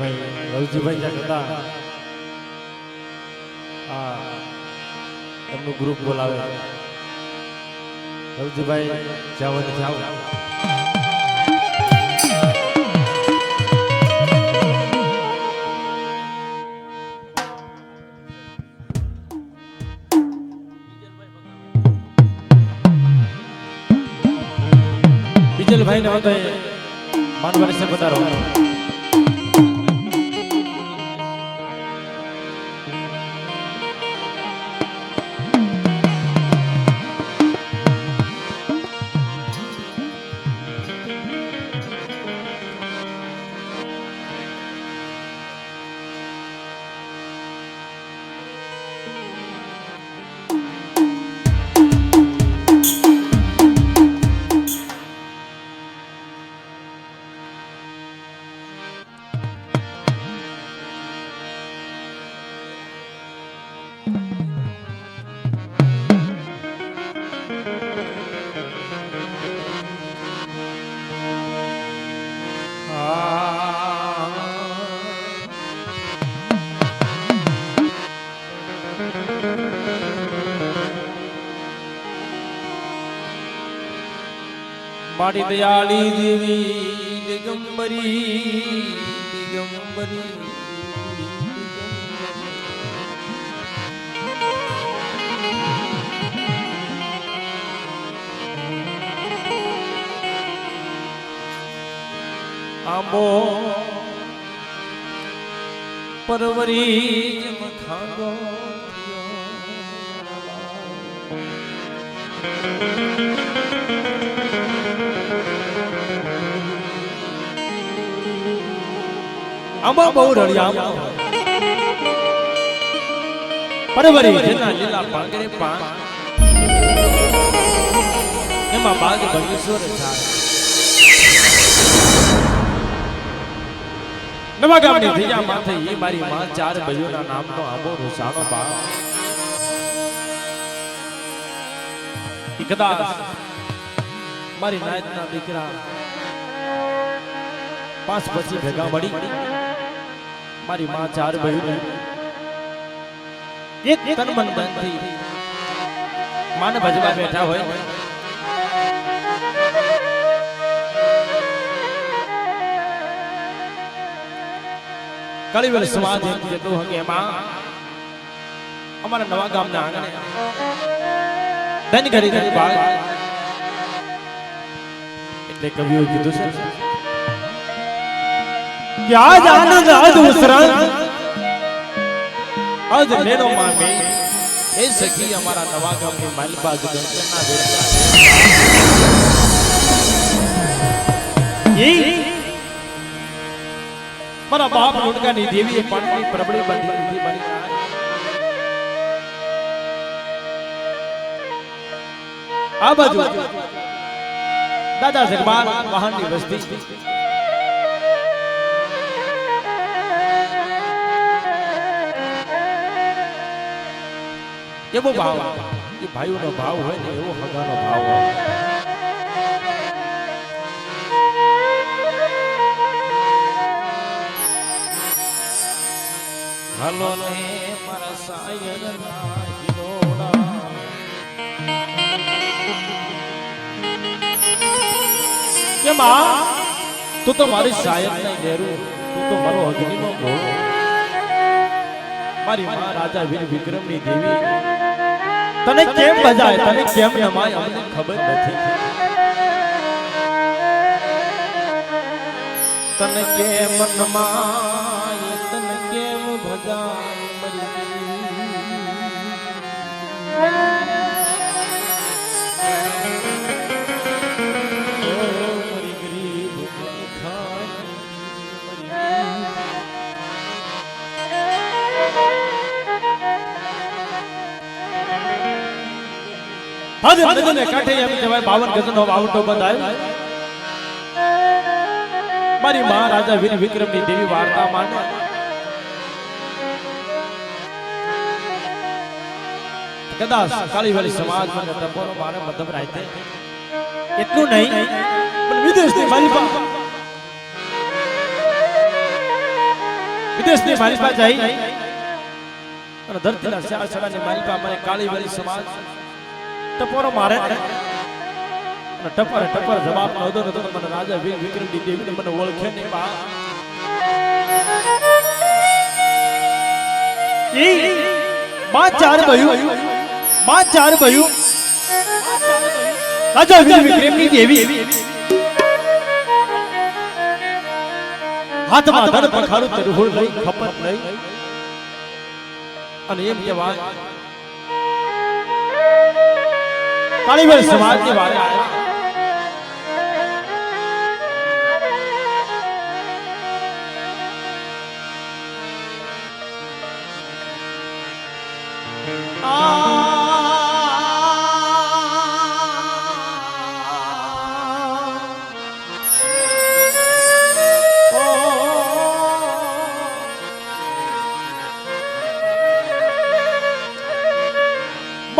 ભાઈ, રવજીભાઈ જ્યાં હતા આ એમનું ગ્રુપ બોલાવે. રવજીભાઈ જાવ જાવ બીજલભાઈ ને હતો માનવાની છે મારી દયાળી દેવી દિગંબરી દિગંબરી આંબો પરવરી મખાંગો આંબા બહુ રળિયા પરવરી જેના લીલા પાંગરે પાંગ. એમાં બાગ બગીચોર થાય નવા ગામની ધીજા માથે એ મારી માં ચાર ભાઈઓના નામનો આંબો રૂસાણો બા ઈ કદાચ મારી નાયતના દીકરા પાંચ પછી ભેગા મળી મારી માં ચાર ભાઈઓને એક તન મન ધનથી માને ભજવા બેઠા હોય કળીવેલ સમાજ એમ કહેતું હતું એમાં અમારા નવા ગામના આંગણે. ધન ઘરી ધન બાગ એટલે કવિઓ કીધું છે. કે આજ આનંદ આજ ઉસરણ આજ લેનો મામે એ સખી અમારા નવા ગામની માલબાગ ગંગના દેતા ઈ મારા બાપ લુણકાની દેવીએ પાણી પ્રબળી બાંધી દીધી મારી. આ બાજુ દાદા વાહન વાહનની વસ્તી એવો ભાવ, એ ભાઈઓનો ભાવ હોય ને એવો હગાનો ભાવ હોય હાલો ને કે માં તું તો મારી સાયર નહીં ઘેરું. તું તો મારો અગ્નિનો ઘોડો. મારી માં રાજા વીર વિક્રમની દેવી. તને કેમ બજાય? તને કેમ નમાય અમને ખબર નથી. તને કેમ નમાય ભજાય મરી. હદ નદીને કાંઠે એમ કહેવાય, બાવન ગજનો વાવટો બંધાય મારી મહારાજા વીર વિક્રમની દેવી વાર્તા માને કદાચ કાળીવાલી સમાજ મને ટપોરો મારે મધમ રાતે એટલું નહીં, પણ વિદેશની માલિકા વિદેશની માલિકા જઈ અને ધરતીના ચાર છડાની માલિકા મને કાળીવાલી સમાજ ટપોરો મારે અને ટપર ટપર જવાબ ન દો તો મને રાજા વીર વિક્રમની દેવીને મને ઓળખે નહીં બા. ઈ, માં ચાર ભયું માં ચાર ભયું રાજા વીર વિક્રમની દેવી હાથમાં ધન પખારું તરહુળ લઈ ખપત લઈ અને એમ કહેવાય કાળીબેન સમાજની વારે આવ્યા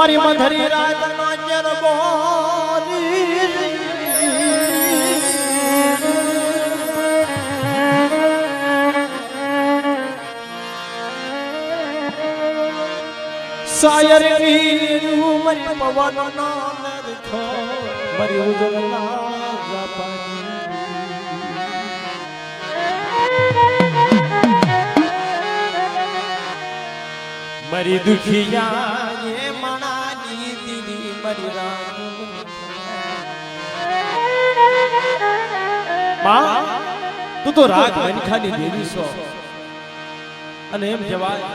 મારી મધરી રાત નો સાયરની મરી પવન નો નરખો મરી ઉજળલા જાપાની. મરી દુખિયા માં? તું તો રાગ મનખાની દેવી છો. અને એમ કહેવાય,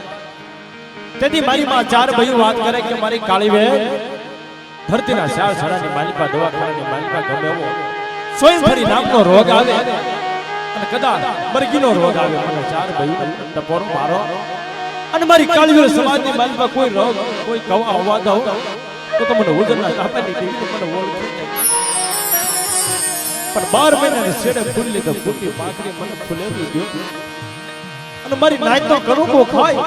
તેથી મારી માં ચાર ભાઈઓ વાત કરે કે મારી કાળી બેન ભરતીના ચાર સડાની માલિકા, દવાખાનાની માલિકા, ગમે એવો સ્વયં ફરી નામનો રોગ આવે અને કદાચ મરઘીનો રોગ આવે. મને ચાર ભાઈઓ, ટપોરો, મારો. અને મારી કાળીવેલ સમાજની માલિકા, કોઈ રોગ, કોઈ ગવા અવાજ આવો તો તમને ઉજરના તાપાની દેવી તો મને ઓળખે. પણ બાર મહિના છેડે ફૂલી તો ફૂટી પાકડી મને ફૂલેવી ગયો. અને મારી નાચ તો કરું કો ખાય.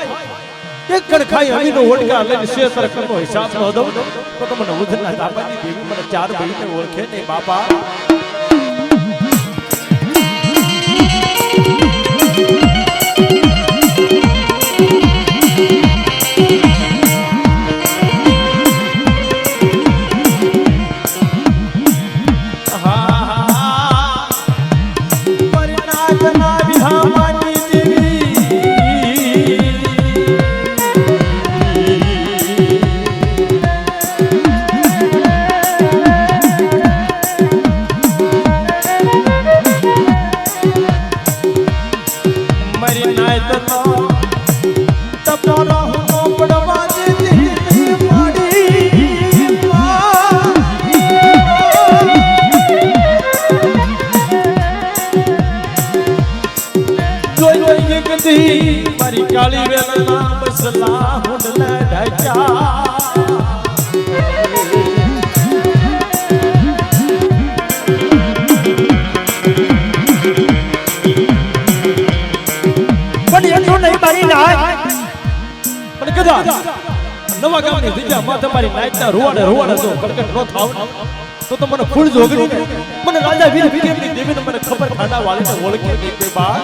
એક કણ ખાઈ અમીનો ઓટકા લઈને શેતર કરનો હિસાબ ન દઉં તો તમને ઉધના તાપાની દેવી મને ચાર ભાઈને ઓળખે ને બાપા. માં તમારી નાયતના રોવાડે રોવાડે જો કડકટ નો થાવ ને, તો તો મને ફૂલ જોગડી ને મને રાજા વીર વિક્રમની દેવીને મને ખબર ખાડા વાળી ને ઓળખી નહીં કોઈ બા?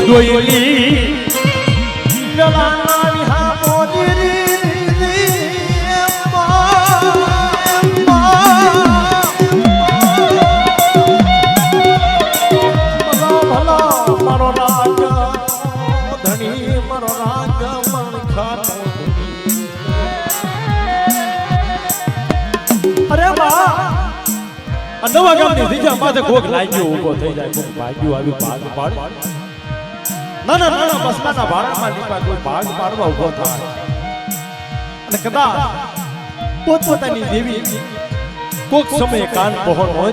ડોયલી ગલાના નવા ગામની બીજા માથે કોક લાગ્યો ઊભો થઈ જાય, કોક ભાગ્યું આવ્યું, ભાગ પાડ. નાના નાના બસમાના ભાડામાં નીકળ્યા કોઈ ભાગ પાડવા ઊભો થાય. અને કદાચ પોતપોતાની દેવી કોક સમયે કાન પહોળ હોય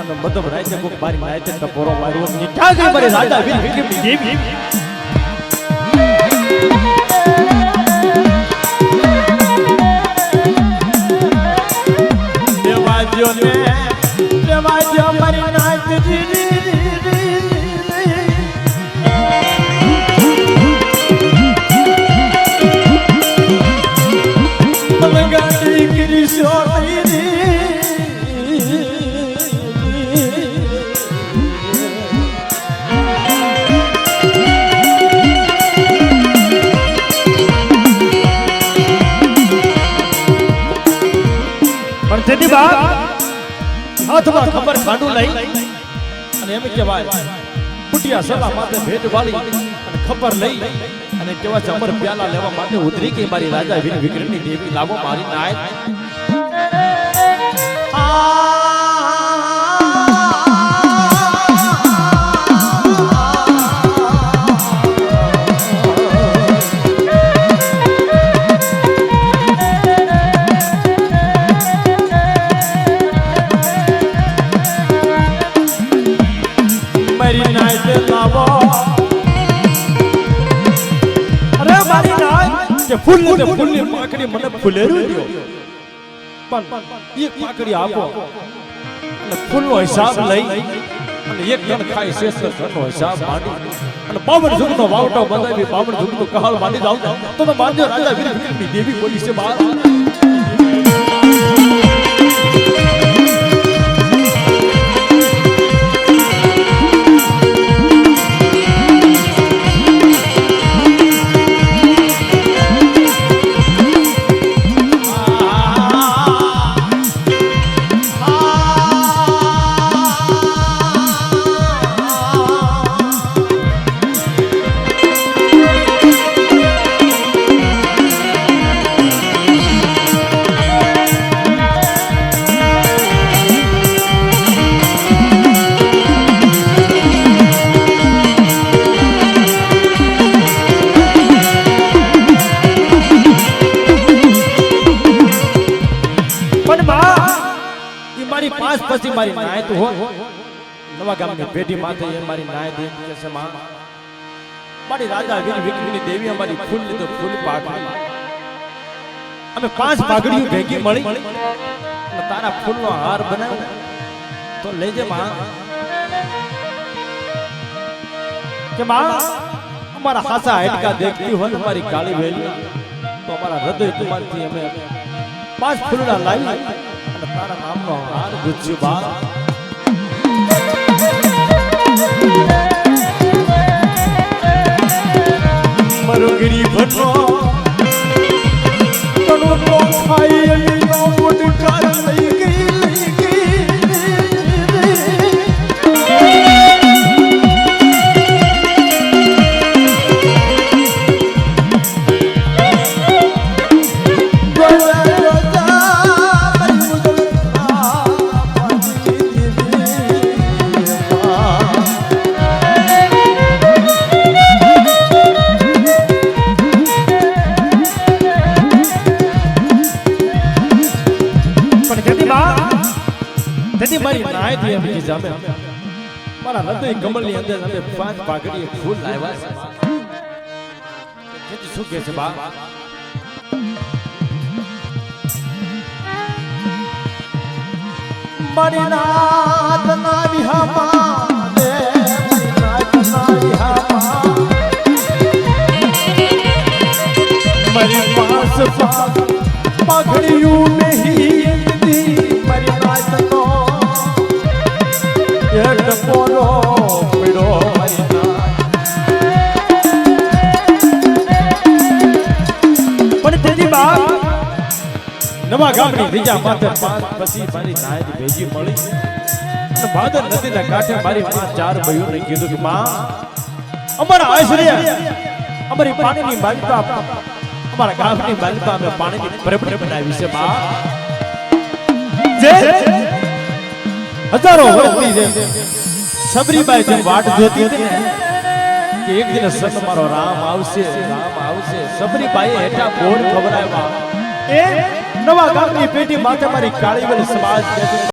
અને મધમ રાજ્ય કોક મારી નાયતે ટપોરો માર્યો ને ક્યાં ગઈ મારી રાજા વીર વિક્રમની દેવી પણ તેની બા હાથમાં ખબર ખાંડું લઈ અને એમ કહેવાય કુટિયા સલા માથે ભેટ વાળી અને ખબર લઈ અને કેવા છે અમર પ્યાલા લેવા માટે ઉતરી ગઈ મારી રાજા વીર વિક્રમની દેવી. લાવો મારી નાય. કે ફૂલ ને ફૂલની પાકડી મને ફૂલેરું દો પણ એક પાકડી આપો. અને ફૂલનો હિસાબ લઈ અને એક જણ ખાઈ શેષ ઘરનો હિસાબ માંડી. અને બાવન જુગનો વાવટો બંધાવી બાવન જુગનો કહાલ માંડી જાવ તો માનજો રાજા વીર દેવી બોલી છે બહાર. નવા ગામની પેઢી માથે મારી નાય દે કે માં. મારી રાજા વીર વિક્રમની દેવી અમારી ફૂલ તો ફૂલ પાકડી અમે પાંચ પાઘડીઓ ભેગી મળી અને તારા ફૂલનો હાર બનાવ્યો. તો લેજે માં. કે માં, અમારા હાસા હાડકા દેખતી હોય અમારી કાળી વેલી, તો અમારા હૃદય તમારથી અમે પાંચ ફૂલડા લાવી અને તારા નામનો હાર ગુજ્યું બા. મરુગરી ભટો તનો તો ખાઈ હૃદય કમળની અંદર અમે પાંચ પાઘડી ફૂલ લાવ્યા છે. શું કહે છે બા? મારી ના વિહામાં નાત ના વિહામાં. પાસ નો એક પોરો બાપ નવા ગામની બીજા માથે પાંચ પછી મારી નાયની ભેજી મળી. અને ભાદર નદીના કાંઠે મારી માં ચાર ભાઈઓને કીધું કે માં અમારા આશ્રય અમારી પાણીની માલિકા અમારા ગામની માલિકા અમે પાણીની પરબડી બનાવી છે બા જે હજારો વર્ષની જેમ સબરીબાઈ જેમ વાટ જોતી હતી કે એક દિવસ સંત મારો રામ આવશે. રામ આવશે. ભાઈ હેઠા બોર ખવડાવ્યા? એ નવા ગામની પેટી માટે મારી કાળીવલ સમાજ કહે છે.